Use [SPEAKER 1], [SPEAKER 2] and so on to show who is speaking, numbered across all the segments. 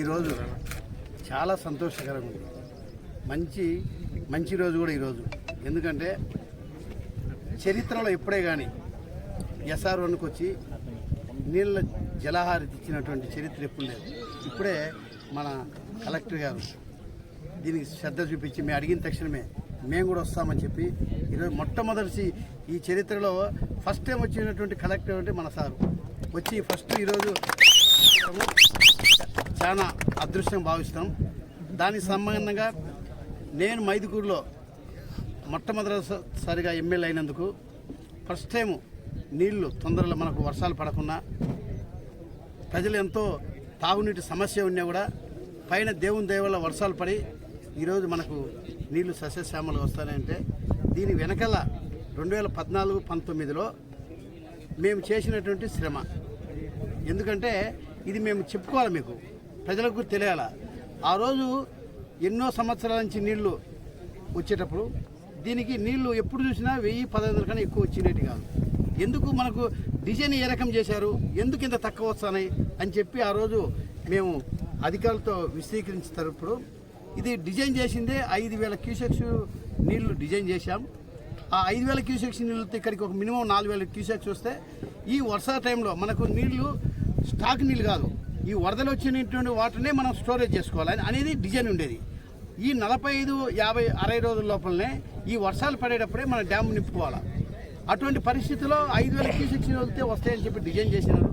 [SPEAKER 1] ఈరోజు చాలా సంతోషకరంగా ఉంది మంచి మంచి రోజు కూడా ఈరోజు. ఎందుకంటే చరిత్రలో ఎప్పుడే కానీ ఎస్ఆర్ వన్కి వచ్చి నీళ్ళ జలహారి ఇచ్చినటువంటి చరిత్ర ఎప్పుడు లేదు. ఇప్పుడే మన కలెక్టర్ గారు దీనికి శ్రద్ధ చూపించి మేము అడిగిన తక్షణమే మేము కూడా వస్తామని చెప్పి ఈరోజు మొట్టమొదటి ఈ చరిత్రలో ఫస్ట్ టైం వచ్చినటువంటి కలెక్టర్ అంటే మన సారు. వచ్చి ఫస్ట్ ఈరోజు చాలా అదృష్టం భావిస్తాం. దానికి సంబంధంగా నేను మైదుకూరులో మొట్టమొదటిసారిగా ఎమ్మెల్యే అయినందుకు ఫస్ట్ టైం నీళ్ళు తొందరలో మనకు వర్షాలు పడకుండా ప్రజలు ఎంతో తాగునీటి సమస్య ఉన్నా కూడా పైన దేవుని దేవుళ్ళ వర్షాలు పడి ఈరోజు మనకు నీళ్ళు సస్యశ్యామలు వస్తాయంటే దీని వెనకాల రెండు వేల పద్నాలుగు పంతొమ్మిదిలో మేము చేసినటువంటి శ్రమ. ఎందుకంటే ఇది మేము చెప్పుకోవాలి మీకు. ప్రజలకు తెలియాల. ఆ రోజు ఎన్నో సంవత్సరాల నుంచి నీళ్ళు వచ్చేటప్పుడు దీనికి నీళ్ళు ఎప్పుడు చూసినా వెయ్యి పదహైదు కన్నా ఎక్కువ వచ్చినట్టు కాదు. ఎందుకు మనకు డిజైన్ ఏ రకం చేశారు? ఎందుకు ఇంత తక్కువ వస్తున్నాయి? అని చెప్పి ఆ రోజు మేము అధికారులతో విశదీకరించేటప్పుడు ఇది డిజైన్ చేసిందే ఐదు వేల క్యూసెక్స్ నీళ్ళు డిజైన్ చేశాం. ఆ ఐదు వేల క్యూసెక్స్ నీళ్ళతో ఇక్కడికి ఒక మినిమం నాలుగు వేల క్యూసెక్స్ వస్తే ఈ వర్షా టైంలో మనకు నీళ్ళు స్టాక్ నీళ్ళు కాదు. ఈ వరదలు వచ్చినటువంటి వాటర్నే మనం స్టోరేజ్ చేసుకోవాలి అనేది డిజైన్ ఉండేది. ఈ నలభై ఐదు యాభై అరవై రోజుల లోపలనే ఈ వర్షాలు పడేటప్పుడే మన డ్యామ్ నింపుకోవాలి. అటువంటి పరిస్థితిలో ఐదు వేల క్యూసెక్స్ వెళ్తే వస్తాయని చెప్పి డిజైన్ చేసినారు.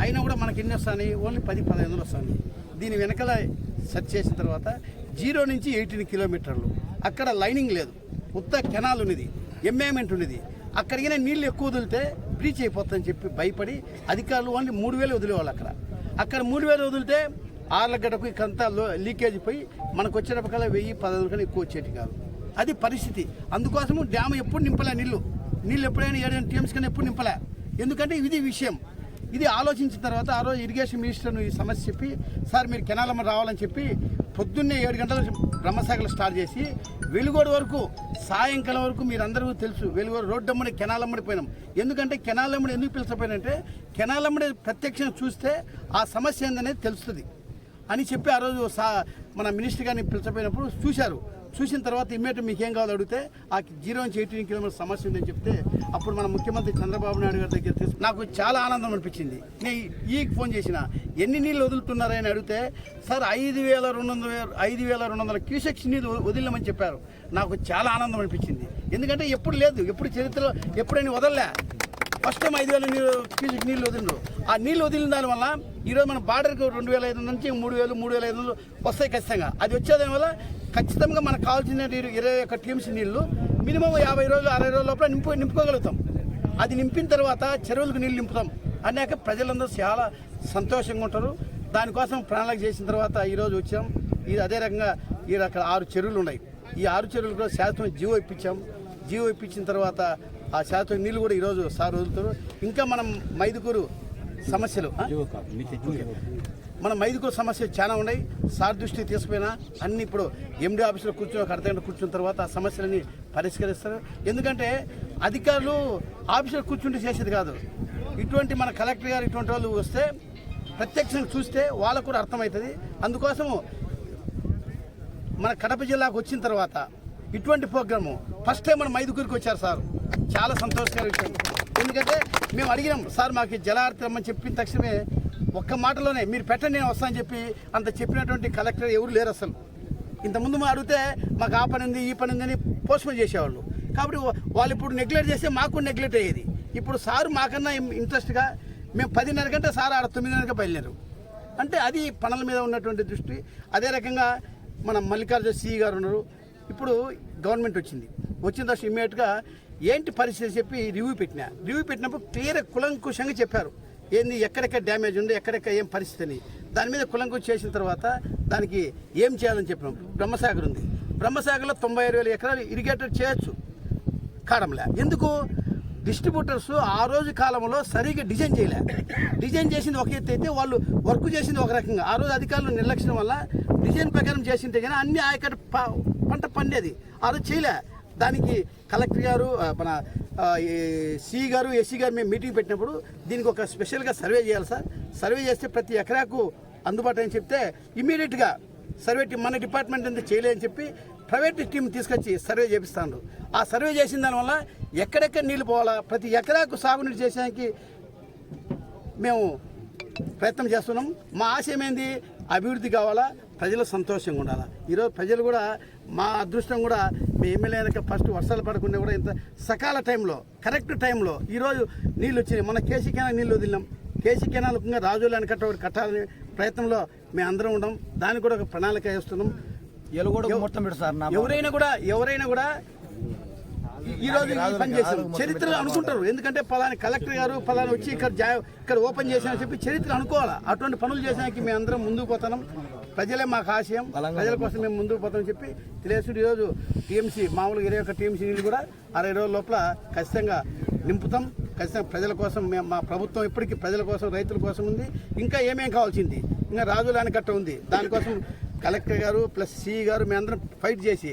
[SPEAKER 1] అయినా కూడా మనకి ఎన్ని వస్తాయి? ఓన్లీ పది పదిహేను వందలు వస్తాయి. దీని వెనకాల సెర్చ్ చేసిన తర్వాత జీరో నుంచి ఎయిటీన్ కిలోమీటర్లు. అక్కడ లైనింగ్ లేదు. ఉత్త కెనాల్ ఉన్నది. ఎంఏమెంట్ ఉన్నది. అక్కడికైనా నీళ్ళు ఎక్కువ వదిలితే బ్రీచ్ అయిపోతుందని చెప్పి భయపడి అధికారులు ఓన్లీ మూడు వేలు వదిలేవాళ్ళు అక్కడ. అక్కడ మూడు వేలు వదిలితే ఆర్ల గడకు ఇకంతా లో లీకేజ్ పోయి మనకు వచ్చేటప్పటికల్లా వెయ్యి పదహారు కన్నా ఎక్కువ వచ్చేటి కాదు. అది పరిస్థితి. అందుకోసము డ్యామ్ ఎప్పుడు నింపలే నీళ్ళు నీళ్ళు ఎప్పుడైనా ఏడైనా టీఎంస్ కన్నా ఎప్పుడు నింపలే. ఎందుకంటే ఇది విషయం. ఇది ఆలోచించిన తర్వాత ఆ రోజు ఇరిగేషన్ మినిస్టర్ను ఈ సమస్య చెప్పి సార్ మీరు కెనాలమ్మ రావాలని చెప్పి పొద్దున్నే ఏడు గంటల బ్రహ్మసాగర్ స్టార్ట్ చేసి వెలుగోడు వరకు సాయంకాలం వరకు మీరందరూ తెలుసు వెలుగోడు రోడ్డు అమ్మడి కెనాలమ్మడి పోయినాం. ఎందుకంటే కెనాలమ్మడి ఎందుకు పిలిచిపోయినంటే కెనాలమ్మడి ప్రత్యక్షం చూస్తే ఆ సమస్య ఏందనేది తెలుస్తుంది. అని చెప్పి ఆ రోజు సా మన మినిస్టర్ గారిని పిలిచిపోయినప్పుడు చూశారు. చూసిన తర్వాత ఇమ్మీడియట్ మీకు ఏం కావాలో అడిగితే ఆ జీరో నుంచి ఎయిటీన్ కిలోమీటర్ సమస్య ఉందని చెప్తే అప్పుడు మన ముఖ్యమంత్రి చంద్రబాబు నాయుడు గారి దగ్గర తీసుకు నాకు చాలా ఆనందం అనిపించింది. నేను ఈ ఫోన్ చేసిన ఎన్ని నీళ్ళు వదులుతున్నారని అడిగితే సార్ ఐదు వేల రెండు వందల ఐదు వేల రెండు వందల క్యూసెక్స్ నీళ్ళు వదిలేమని చెప్పారు. నాకు చాలా ఆనందం అనిపించింది. ఎందుకంటే ఎప్పుడు లేదు ఎప్పుడు చరిత్రలో ఎప్పుడైనా వదలలే. ఫస్ట్ టైం ఐదు వేల నీళ్ళు క్యూసెక్ నీళ్ళు వదిలినారు ఆ నీళ్ళు వదిలిన దానివల్ల ఈరోజు మన బార్డర్కి రెండు వేల ఐదు వందల నుంచి మూడు వేలు మూడు వేల ఐదు వందలు వస్తాయి ఖచ్చితంగా. అది వచ్చేదాని వల్ల ఖచ్చితంగా మనకు కావాల్సిన నీరు ఇరవై ఒక్క టీమ్స్ నీళ్ళు మినిమం యాభై రోజులు అరవై రోజుల లోపల నింపు నింపుకోగలుగుతాం. అది నింపిన తర్వాత చెరువులకు నీళ్ళు నింపుతాం. అనేక ప్రజలందరూ చాలా సంతోషంగా ఉంటారు. దానికోసం ప్రణాళిక చేసిన తర్వాత ఈరోజు వచ్చాం. ఇది అదే రకంగా ఈ అక్కడ ఆరు చెరువులు ఉన్నాయి. ఈ ఆరు చెరువులు కూడా శాశ్వతం జీవో ఇప్పించాం. జీవో ఇప్పించిన తర్వాత ఆ శాతం నీళ్ళు కూడా ఈరోజు సార్ వదులుతారు. ఇంకా మనం మైదుకూరు సమస్యలు మన మైదుకూరు సమస్యలు చాలా ఉన్నాయి. సార్ దృష్టికి తీసుకుపోయినా అన్ని ఇప్పుడు ఎండి ఆఫీసులో కూర్చొని ఒక అర్ధగంట కూర్చున్న తర్వాత ఆ సమస్యలని పరిష్కరిస్తారు. ఎందుకంటే అధికారులు ఆఫీసులో కూర్చుంటే చేసేది కాదు. ఇటువంటి మన కలెక్టర్ గారు ఇటువంటి వాళ్ళు వస్తే ప్రత్యక్షంగా చూస్తే వాళ్ళకు కూడా అర్థమవుతుంది. అందుకోసము మన కడప జిల్లాకు వచ్చిన తర్వాత ఇటువంటి ప్రోగ్రాము ఫస్ట్ టైం మన మైదుకూరికి వచ్చారు సార్. చాలా సంతోషకర విషయం. ఎందుకంటే మేము అడిగినాం సార్ మాకు జలార్తి రమ్మని చెప్పిన తక్షణమే ఒక్క మాటలోనే మీరు పెట్టండి నేను వస్తానని చెప్పి అంత చెప్పినటువంటి కలెక్టర్ ఎవరు లేరు అసలు. ఇంతకుముందు మా అడిగితే మాకు ఆ పని ఉంది ఈ పని ఉందని పోస్ట్పోన్ చేసేవాళ్ళు. కాబట్టి వాళ్ళు ఇప్పుడు నెగ్లెక్ట్ చేస్తే మాకు నెగ్లెక్ట్ అయ్యేది. ఇప్పుడు సార్ మాకన్నా ఇంట్రెస్ట్గా మేము పదిన్నర గంట సార్ ఆడ తొమ్మిదిన్నరకే బయలుదేరు అంటే అది పనుల మీద ఉన్నటువంటి దృష్టి. అదే రకంగా మన మల్లికార్జున సిఈ గారు ఉన్నారు. ఇప్పుడు గవర్నమెంట్ వచ్చింది. వచ్చిన తర్వాత ఇమ్మీడియట్గా ఏంటి పరిస్థితి చెప్పి రివ్యూ పెట్టిన. రివ్యూ పెట్టినప్పుడు క్లియర్ కులంకుశంగా చెప్పారు. ఏంది ఎక్కడెక్కడ డ్యామేజ్ ఉంది ఎక్కడెక్కడ ఏం పరిస్థితి అని. దాని మీద కులంకుశ చేసిన తర్వాత దానికి ఏం చేయాలని చెప్పినాం. బ్రహ్మసాగర్ ఉంది. బ్రహ్మసాగర్లో తొంభై ఆరు వేల ఎకరాలు ఇరిగేటర్ చేయొచ్చు. కాడంలే. ఎందుకు? డిస్ట్రిబ్యూటర్స్ ఆ రోజు కాలంలో సరిగ్గా డిజైన్ చేయలే. డిజైన్ చేసింది ఒక ఎత్తు అయితే వాళ్ళు వర్క్ చేసింది ఒక రకంగా. ఆ రోజు అధికారులు నిర్లక్ష్యం వల్ల డిజైన్ ప్రకారం చేసింటే కానీ అన్ని ఆయకట్టు ప- పంట పండేది. ఆ రోజు చేయలే. దానికి కలెక్టర్ గారు మన సి గారు ఎస్సీ గారు మేము మీటింగ్ పెట్టినప్పుడు దీనికి ఒక స్పెషల్గా సర్వే చేయాలి సార్. సర్వే చేస్తే ప్రతి ఎకరాకు అందుబాటు అని చెప్తే ఇమీడియట్గా సర్వే టీం మన డిపార్ట్మెంట్ అంతా చేయలేదని చెప్పి ప్రైవేట్ టీం తీసుకొచ్చి సర్వే చేపిస్తాడు ఆ సర్వే చేసిన దానివల్ల ఎక్కడెక్కడ నీళ్ళు పోవాలా ప్రతి ఎకరాకు సాగునీరు చేసేదానికి మేము ప్రయత్నం చేస్తున్నాం. మా ఆశయం ఏంది? అభివృద్ధి కావాలా? ప్రజలు సంతోషంగా ఉండాలా? ఈరోజు ప్రజలు కూడా మా అదృష్టం కూడా మీ ఎమ్మెల్యే అయినాక ఫస్ట్ వర్షాలు పడకుండా కూడా ఇంత సకాల టైంలో కరెక్ట్ టైంలో ఈరోజు నీళ్ళు వచ్చినాయి. మన కేసీ కెనాల్ నీళ్ళు వదిలినాం. కేసీ కెనాల్ ఇంకా రాజులని కట్ట ఒకటి కట్టాలనే ప్రయత్నంలో మేము అందరం ఉన్నాం దానికి కూడా ఒక ప్రణాళిక వేస్తున్నాం. ఎవరైనా కూడా ఎవరైనా కూడా ఈ- రోజు ఈ పని చేశారు. చరిత్రలో అనుకుంటారు. ఎందుకంటే పలాని కలెక్టర్ గారు పలాని వచ్చి ఇక్కడ జా- ఇక్కడ ఓపెన్ చేసిన చెప్పి చరిత్ర అనుకోవాలా? అటువంటి పనులు చేసానికి మేము అందరం ముందుకు పోతున్నాం. ప్రజలే మాకు ఆశయం. ప్రజల కోసం మేము ముందుకు పోతామని చెప్పి తెలియదు ఈరోజు టీఎంసీ మామూలుగా ఇరవై ఒక్క టీఎంసీ నీళ్ళు కూడా అరవై రోజుల లోపల ఖచ్చితంగా నింపుతాం. ఖచ్చితంగా ప్రజల కోసం మేము మా ప్రభుత్వం ఇప్పటికీ ప్రజల కోసం రైతుల కోసం ఉంది. ఇంకా ఏమేం కావాల్సింది? ఇంకా రాజులాని కట్ట ఉంది. దానికోసం కలెక్టర్ గారు ప్లస్ సిఈ గారు మేము అందరం ఫైట్ చేసి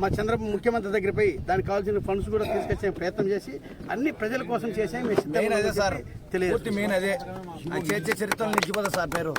[SPEAKER 1] మా చంద్రబాబు ముఖ్యమంత్రి దగ్గర పోయి దానికి కావాల్సిన ఫండ్స్ కూడా తీసుకొచ్చే ప్రయత్నం చేసి అన్ని ప్రజల కోసం చేసే
[SPEAKER 2] మెయిన్ అదే సార్. పూర్తి మెయిన్ అదే. చరిత్రలో నిలిచిపోతుంది సార్ పేరు.